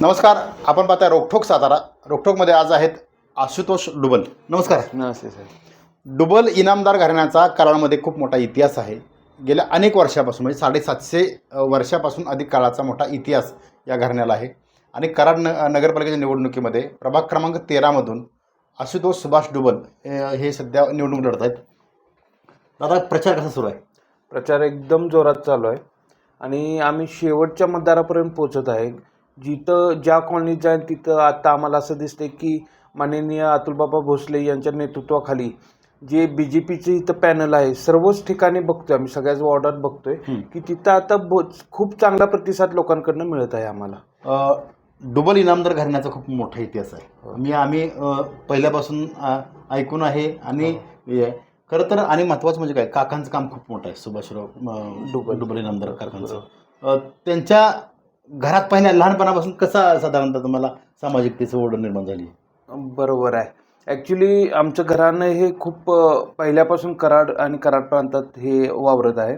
नमस्कार आपण पाहताय रोकठोक सातारा. रोकठोकमध्ये आज आहेत आशुतोष डुबल. नमस्कार. नमस्ते सर. डुबल इनामदार घराण्याचा कराडमध्ये खूप मोठा इतिहास आहे. गेल्या अनेक वर्षापासून म्हणजे साडेसातशे वर्षापासून अधिक काळाचा मोठा इतिहास या घराण्याला आहे. आणि कराड न नगरपालिकेच्या निवडणुकीमध्ये प्रभाग क्रमांक तेरामधून आशुतोष सुभाष डुबल हे हे सध्या निवडणूक लढत आहेत. दादा प्रचार कसा सुरू आहे? प्रचार एकदम जोरात चालू आहे. आणि आम्ही शेवटच्या मतदारापर्यंत पोहोचत आहे. जिथं ज्या कॉलनीत जाईल तिथं आता आम्हाला असं दिसतंय की माननीय अतुलबाबा भोसले यांच्या नेतृत्वाखाली जे बी जे पीचे इथं पॅनल आहे सर्वच ठिकाणी बघतोय आम्ही सगळ्याच वॉर्डात बघतोय हं. की तिथं आता खूप चांगला प्रतिसाद लोकांकडनं मिळत आहे आम्हाला. डुबल इनामदार घराण्याचा खूप मोठा इतिहास आहे. मी आम्ही पहिल्यापासून ऐकून आहे आणि हे, खरं तर आणि महत्त्वाचं म्हणजे काय काकांचं काम खूप मोठं आहे सुभाषराव डुबल. डुबल इनामदार काकांचं. त्यांच्या घरात पहिल्या लहानपणापासून कसा साधारणतः तुम्हाला सामाजिकतेचं ओढ निर्माण झाली? बरोबर आहे. ॲक्च्युली आमचं घराणं हे खूप पहिल्यापासून कराड आणि कराड प्रांतात हे वावरत आहे.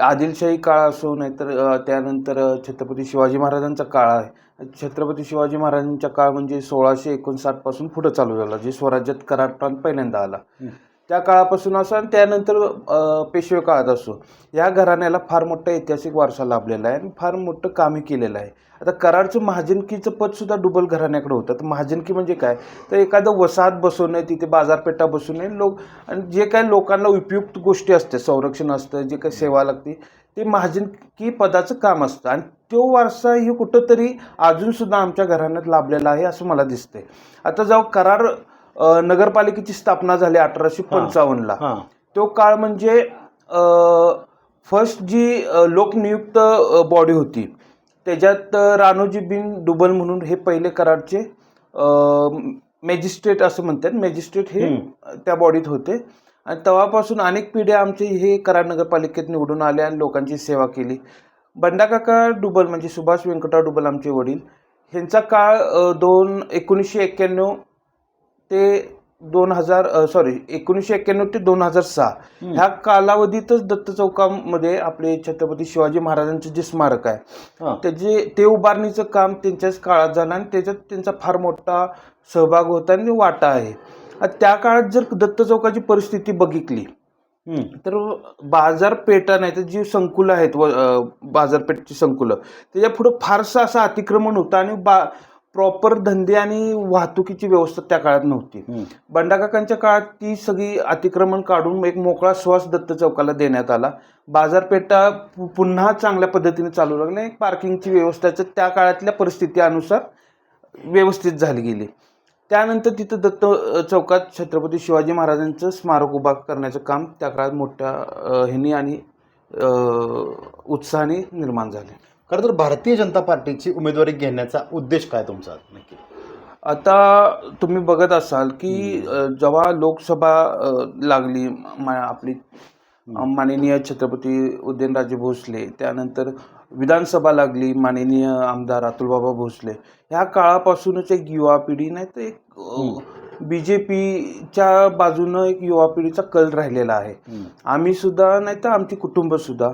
आदिलशाही काळ असो नाहीतर त्यानंतर छत्रपती शिवाजी महाराजांचा काळ आहे. छत्रपती शिवाजी महाराजांचा काळ म्हणजे सोळाशे एकोणसाठपासून पुढं चालू झाला जे स्वराज्यात कराड प्रांत पहिल्यांदा आला. त्या काळापासून असो आणि त्यानंतर पेशवे काळात असो या घराण्याला फार मोठा ऐतिहासिक वारसा लाभलेला आहे आणि फार मोठं कामही केलेलं आहे. आता कराडचं महाजनकीचं पदसुद्धा डुबल घराण्याकडे होतं. तर महाजनकी म्हणजे काय? तर एखादं वसाहत बसवणं तिथे बाजारपेठा बसवणे लोक आणि जे काय लोकांना उपयुक्त गोष्टी असते संरक्षण असतं जे काही सेवा लागते ते महाजनकी पदाचं काम असतं. आणि तो वारसा ही कुठंतरी अजूनसुद्धा आमच्या घराण्यात लाभलेला आहे असं मला दिसतंय. आता जेव्हा करार नगरपालिकेची स्थापना झाली अठराशे पंचावन्नला. तो काळ म्हणजे फर्स्ट जी लोकनियुक्त बॉडी होती. त्याच्यात अ, राणोजी बिन डुबल म्हणून हे पहिले कराडचे मॅजिस्ट्रेट असं म्हणतात. मॅजिस्ट्रेट हे त्या बॉडीत होते. आणि तेव्हापासून अनेक पिढ्या आमचे हे कराड नगरपालिकेत निवडून आले आणि लोकांची सेवा केली. बंडाकाका डुबल म्हणजे सुभाष व्यंकटराव डुबल आमचे वडील. ह्यांचा काळ दोन एकोणीसशे एक्क्याण्णव ते दोन हजार सॉरी एकोणीसशे एक्क्याण्णव ते दोन हजार सहा. ह्या कालावधीतच दत्त चौकामध्ये आपले छत्रपती शिवाजी महाराजांचे जे स्मारक आहे त्याचे ते उभारणीचं काम त्यांच्याच काळात झालं आणि त्याच्यात त्यांचा फार मोठा सहभाग होता आणि वाटा आहे त्या काळात जर दत्त चौकाची परिस्थिती बघितली. तर बाजारपेठा नाही तर जी संकुलं आहेत बाजारपेठची संकुलं त्याच्या पुढं फारसं असं अतिक्रमण होतं आणि बा प्रॉपर धंदे आणि वाहतुकीची व्यवस्था त्या काळात नव्हती. बंडाकाकांच्या काळात ती सगळी अतिक्रमण काढून एक मोकळा श्वास दत्त चौकाला देण्यात आला. बाजारपेठा पु- पुन्हा चांगल्या पद्धतीने चालू लागल्या. एक पार्किंगची व्यवस्थाचं त्या काळातल्या परिस्थितीनुसार व्यवस्थित झाली गेली. त्यानंतर तिथं दत्त चौकात छत्रपती शिवाजी महाराजांचं स्मारक उभा करण्याचं काम त्या काळात मोठ्या ह्यांनी आणि उत्साहाने निर्माण झाले. खरं तर भारतीय जनता पार्टीची उमेदवारी घेण्याचा उद्देश काय तुमचा? नक्की. आता तुम्ही बघत असाल की जेव्हा लोकसभा लागली मा आपली माननीय छत्रपती उदयनराजे भोसले त्यानंतर विधानसभा लागली माननीय आमदार अतुलबाबा भोसले ह्या काळापासूनच एक युवा पिढी नाही तर एक बी जे पीच्या बाजूनं एक युवा पिढीचा कल राहिलेला आहे. आम्ही सुद्धा नाही तर आमची कुटुंब सुद्धा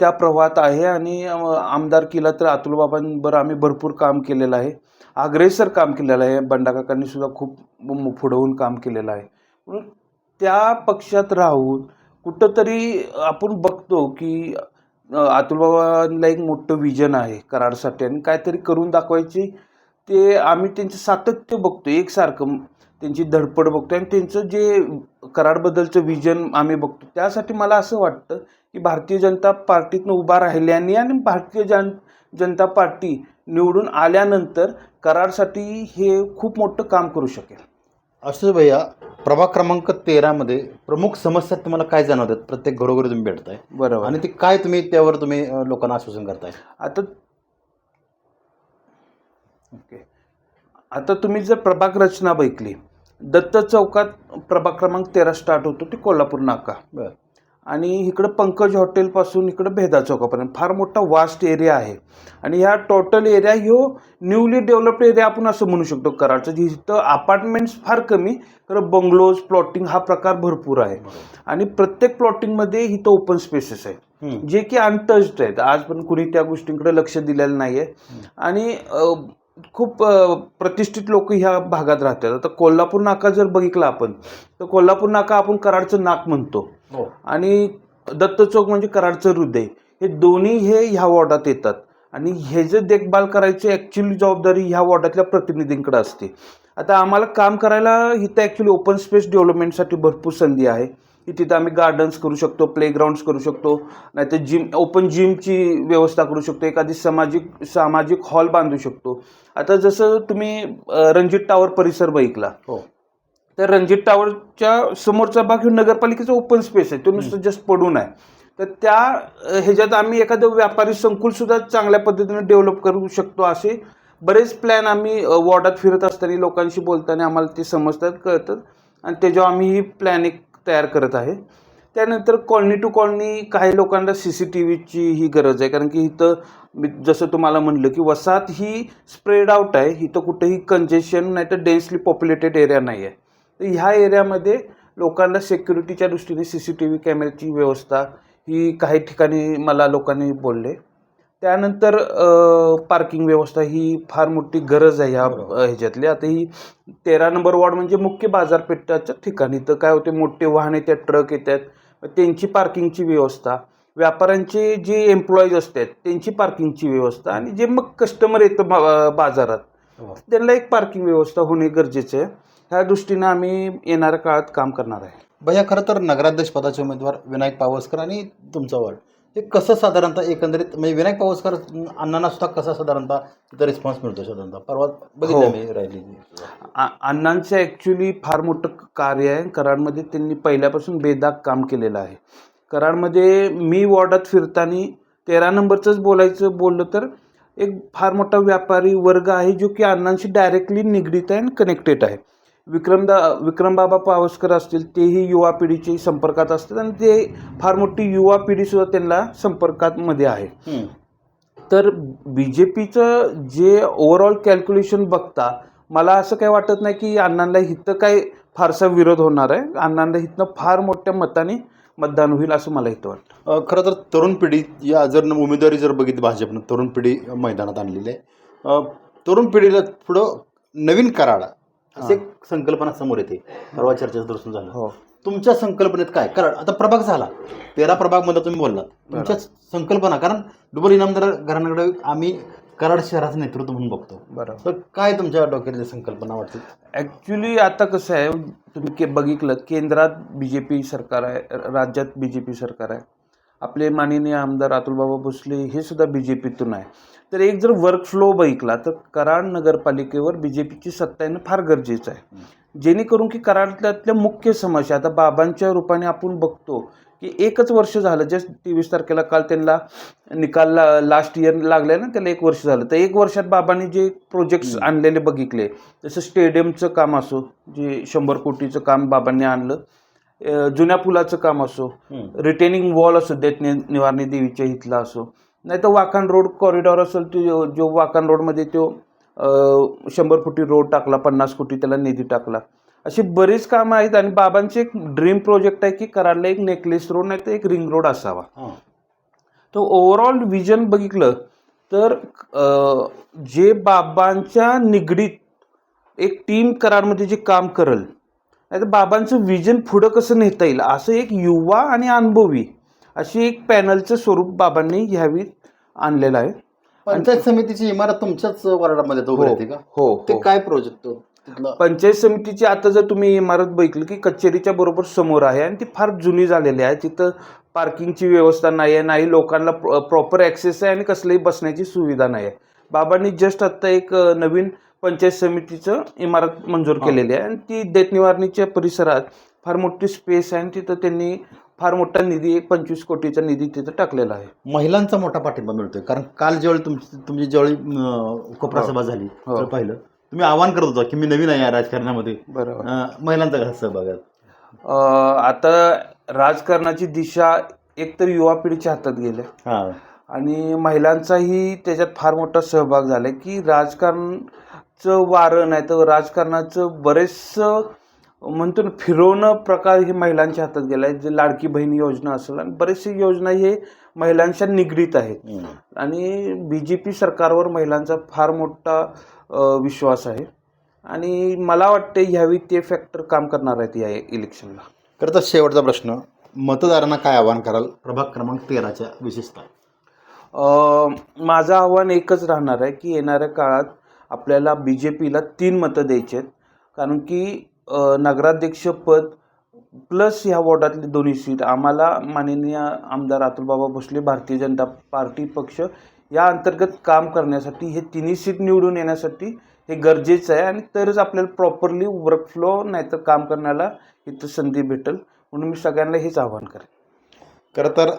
त्या प्रवाहात आहे आणि आमदार केला तर अतुलबाबांबरोबर आम्ही भरपूर काम केलेलं आहे. अग्रेसर काम केलेलं आहे. बंडाकाकांनी सुद्धा खूप पुढवून काम केलेलं आहे. म्हणून त्या पक्षात राहून कुठंतरी आपण बघतो की अतुलबाबांना एक मोठं विजन आहे कराडसाठी. आणि काहीतरी करून दाखवायची ते आम्ही त्यांचं सातत्य बघतो एकसारखं त्यांची धडपड बघतो आणि त्यांचं जे कराडबद्दलचं विजन आम्ही बघतो त्यासाठी मला असं वाटतं की भारतीय जनता पार्टीतनं उभा राहिल्याने आणि भारतीय जन जनता पार्टी निवडून आल्यानंतर कराडसाठी हे खूप मोठं काम करू शकेल. असं भैया प्रभाग क्रमांक तेरामध्ये प्रमुख समस्या तुम्हाला काय जाणवतात? प्रत्येक घरोघरी तुम्ही भेटताय. बरोबर. आणि ते काय तुम्ही त्यावर तुम्ही लोकांना आश्वासन करताय? आता ओके. आता तुम्ही जर प्रभाग रचना बघितली दत्त चौकात प्रभाग क्रमांक तेरा स्टार्ट होतो ते कोल्हापूर नाका. बरं. आणि इकडं पंकज हॉटेलपासून इकडं भेदा चौकापर्यंत. फार मोठा वास्ट एरिया आहे. आणि ह्या टोटल एरिया ह्यो न्यूली डेव्हलप्ड एरिया आपण असं म्हणू शकतो कराडचं जिथं अपार्टमेंट्स फार कमी तर बंगलोज प्लॉटिंग हा प्रकार भरपूर आहे. आणि प्रत्येक प्लॉटिंगमध्ये इथं ओपन स्पेसेस आहे. जे की अनटच्ड आहेत. आज पण कुणी त्या गोष्टींकडे लक्ष दिलेलं नाहीये. आणि अ, खूप प्रतिष्ठित लोक ह्या भागात राहतात. आता कोल्हापूर नाका जर बघितला आपण तर कोल्हापूर नाका आपण कराडचं नाक म्हणतो. हो. आणि दत्त चौक म्हणजे कराडचं हृदय. हे दोन्ही हे ह्या वॉर्डात येतात. आणि हे जे देखभाल करायची ॲक्च्युली जबाबदारी ह्या वॉर्डातल्या प्रतिनिधींकडे असते. आता आम्हाला काम करायला इथं ॲक्च्युली ओपन स्पेस डेव्हलपमेंटसाठी भरपूर संधी आहे. की तिथं आम्ही गार्डन्स करू शकतो प्लेग्राऊंड्स करू शकतो नाहीतर जिम ओपन जिमची व्यवस्था करू शकतो एखादी सामाजिक सामाजिक हॉल बांधू शकतो. आता जसं तुम्ही रणजित टावर परिसर बघितला. हो. तर रणजित टावरच्या समोरचा भाग हे नगरपालिकेचा ओपन स्पेस आहे तो नुसतं जस्ट पडून आहे. तर त्या ह्याच्यात आम्ही एखादं व्यापारी संकुल सुद्धा चांगल्या पद्धतीने डेव्हलप करू शकतो असे. बरेच प्लॅन आम्ही वॉर्डात फिरत असताना लोकांशी बोलताना आम्हाला ते समजतात कळतात. आणि त्याच्यावर आम्ही ही प्लॅन एक तयार करत आहे. त्यानंतर कॉलनी टू कॉलनी काही लोकांना सी सी टी व्हीची ही गरज आहे. कारण की इथं मी जसं तुम्हाला म्हटलं की वसाहत ही स्प्रेड आउट आहे. इथं कुठेही कंजेशन नाही तर डेन्सली पॉप्युलेटेड एरिया नाही आहे. तर ह्या एरियामध्ये लोकांना सेक्युरिटीच्या दृष्टीने सी सी टी व्ही कॅमेऱ्याची व्यवस्था ही काही ठिकाणी मला लोकांनी बोलले. त्यानंतर पार्किंग व्यवस्था ही फार मोठी गरज आहे ह्या ह्याच्यातली. आता ही तेरा नंबर वॉर्ड म्हणजे मुख्य बाजारपेठाच्या ठिकाणी. तर काय होते मोठे वाहन येतात ट्रक येतात. त्यांची पार्किंगची व्यवस्था. व्यापाऱ्यांचे जे एम्प्लॉईज असतात त्यांची पार्किंगची व्यवस्था. आणि जे मग कस्टमर येतं बाजारात हो. त्यांना एक पार्किंग व्यवस्था होणे गरजेचे आहे. ह्या दृष्टीने आम्ही येणाऱ्या काळात काम करणार आहे. भैया खरं तर नगराध्यक्ष पदाचे उमेदवार विनायक पावसकर आणि तुमचा वार्ड हे कसं साधारणतः एकंदरीत म्हणजे विनायक पावसकर अण्णांना सुद्धा कसा साधारणतः तिथं रिस्पॉन्स मिळतो साधारणतः? परवा बघितलं हो. मी राहिली आ- अण्णांचं ॲक्च्युली फार मोठं क- कार्य आहे. कराडमध्ये त्यांनी पहिल्यापासून बेदाग काम केलेलं आहे. कराडमध्ये मी वॉर्डात फिरताना तेरा नंबरचंच बोलायचं बोललं तर एक फार मोठा व्यापारी वर्ग आहे जो की अण्णांशी डायरेक्टली निगडीत आहे आणि कनेक्टेड आहे. विक्रमदा विक्रमबाबा पावसकर असतील तेही युवा पिढीचे संपर्कात असतात आणि ते फार मोठी युवा पिढीसुद्धा त्यांना संपर्कात मध्ये आहे. तर बी जे पीचं जे ओव्हरऑल कॅल्क्युलेशन बघता मला असं काही वाटत नाही की अण्णांना इथं काय फारसा विरोध होणार आहे. अण्णांना इथनं फार मोठ्या मताने मतदान होईल असं मला इथं वाटतं. खरं तर तरुण पिढी या जर उमेदवारी जर बघितली भाजपनं तरुण पिढी मैदानात आणलेली आहे. तरुण पिढीला पुढं नवीन कराड असे एक संकल्पना समोर येते. परवा चर्चेचं दर्शन झालं. हो. तुमच्या संकल्पनेत काय? कराड आता प्रभाग झाला. तेरा प्रभागमध्ये तुम्ही बोललात. तुमच्या संकल्पना कारण डुबल इनामदार घराण्याकडे आम्ही कराड शहराचं नेतृत्व म्हणून बघतो. बरोबर तर काय तुमच्या डोक्यातली संकल्पना वाटते ॲक्च्युली आता कसं आहे तुम्ही के बघितलं केंद्रात बी जे पी सरकार आहे राज्यात बी जे पी सरकार आहे. आपले माननीय आमदार अतुलबाबा भोसले हे सुद्धा बी जे पीतून आहे. तर एक जर वर्क फ्लो बघितला तर कराड नगरपालिकेवर बी जे पीची सत्ता येणं फार गरजेचं आहे. जेणेकरून की कराडल्यातल्या मुख्य समस्या आता बाबांच्या रूपाने आपण बघतो की एकच वर्ष झालं जस्ट तेवीस तारखेला काल त्यांना निकाल लास्ट इयर लागलाय ना त्याला एक वर्ष झालं. तर एक वर्षात बाबांनी जे प्रोजेक्ट्स. आणलेले बघितले जसं स्टेडियमचं काम असो जे शंभर कोटीचं काम बाबांनी आणलं जुन्या पुलाचं काम असो. रिटेनिंग वॉल असो देत निवारणी देवीच्या इथला असो नाही तर वाकान रोड कॉरिडॉर असेल तो जो वाकान रोडमध्ये तो शंभर फुटी रोड टाकला पन्नास कोटी त्याला निधी टाकला अशी बरीच कामं आहेत आणि बाबांचे एक ड्रीम प्रोजेक्ट आहे की कराडला एक नेकलेस रोड नाही तर एक रिंग रोड असावा. तर ओव्हरऑल विजन बघितलं तर जे बाबांच्या निगडीत एक टीम कराडमध्ये जे काम करल नाही तर बाबांचं विजन पुढं कसं नेता येईल? असं एक युवा आणि अनुभवी अशी एक पॅनलचं स्वरूप बाबांनी ह्यावी आणलेलं आहे. पंचायत समितीची इमारत तुमच्याच वार्डामध्ये हो. का? हो ते हो काय प्रोजेक्ट पंचायत समितीची आता जर तुम्ही इमारत बघितली की कचेरीच्या बरोबर समोर आहे आणि ती फार जुनी झालेली आहे. तिथं पार्किंगची व्यवस्था नाही आहे नाही लोकांना प्रॉपर ॲक्सेस आहे आणि कसलीही बसण्याची सुविधा नाही आहे. बाबांनी जस्ट आत्ता एक नवीन पंचायत समितीचं इमारत मंजूर हा. केलेली आहे. आणि ती देत निवारणीच्या परिसरात फार मोठी स्पेस आहे आणि तिथं त्यांनी फार मोठा निधी एक पंचवीस कोटीचा निधी तिथं टाकलेला आहे. महिलांचा मोठा पाठिंबा मिळतोय. कारण काल ज्यावेळी तुमची तुमची ज्यावेळी अं, कोपरा सभा झाली हो. तर पाहिलं. तुम्ही आवाहन करत होता की मी नवीन आहे या राजकारणामध्ये. बरोबर. अं, महिलांचा कसा सहभाग आहे अ, आता राजकारणाची दिशा एकतर युवा पिढीच्या हातात गेल्या हा. आणि महिलांचाही त्याच्यात फार मोठा सहभाग झाला की राजकारणचं वारं नाही तर राजकारणाचं बरेचसं म्हणतो ना फिरवणं प्रकार हे महिलांच्या हातात गेला आहे जे लाडकी बहीण योजना असेल आणि बरेचसे योजना हे महिलांच्या निगडीत आहेत. आणि बी जे पी सरकारवर महिलांचा फार मोठा विश्वास आहे. आणि मला वाटते ह्यावेळी ते फॅक्टर काम करणार आहेत या इलेक्शनला खरं तर शेवटचा प्रश्न मतदारांना काय आवाहन कराल? प्रभाग क्रमांक तेराच्या विशेषतः. माझं आव्हान एकच राहणार आहे की येणाऱ्या काळात आपल्याला बी जे पीला तीन मतं द्यायची आहेत. कारण की नगराध्यक्षपद प्लस ह्या वॉर्डातली दोन्ही सीट आम्हाला माननीय आमदार अतुलबाबा भोसले भारतीय जनता पार्टी पक्ष या अंतर्गत काम करण्यासाठी हे तिन्ही सीट निवडून येण्यासाठी हे गरजेचं आहे आणि तरच आपल्याला प्रॉपरली वर्कफ्लो नाहीतर काम करण्याला इथं संधी भेटेल. म्हणून मी सगळ्यांना हेच आवाहन करेन. खरं तर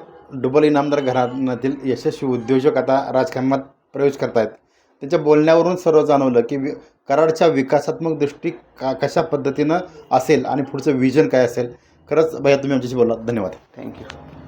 डुबल इनामदार घराण्यातील यशस्वी उद्योजक आता राजकारणात प्रवेश करतायत. त्यांच्या बोलण्यावरून सर्व जाणवलं की वि कराडच्या विकासात्मक दृष्टी का कशा पद्धतीनं असेल आणि पुढचं विजन काय असेल. खरंच भैया तुम्ही आमच्याशी बोला धन्यवाद. थँक्यू.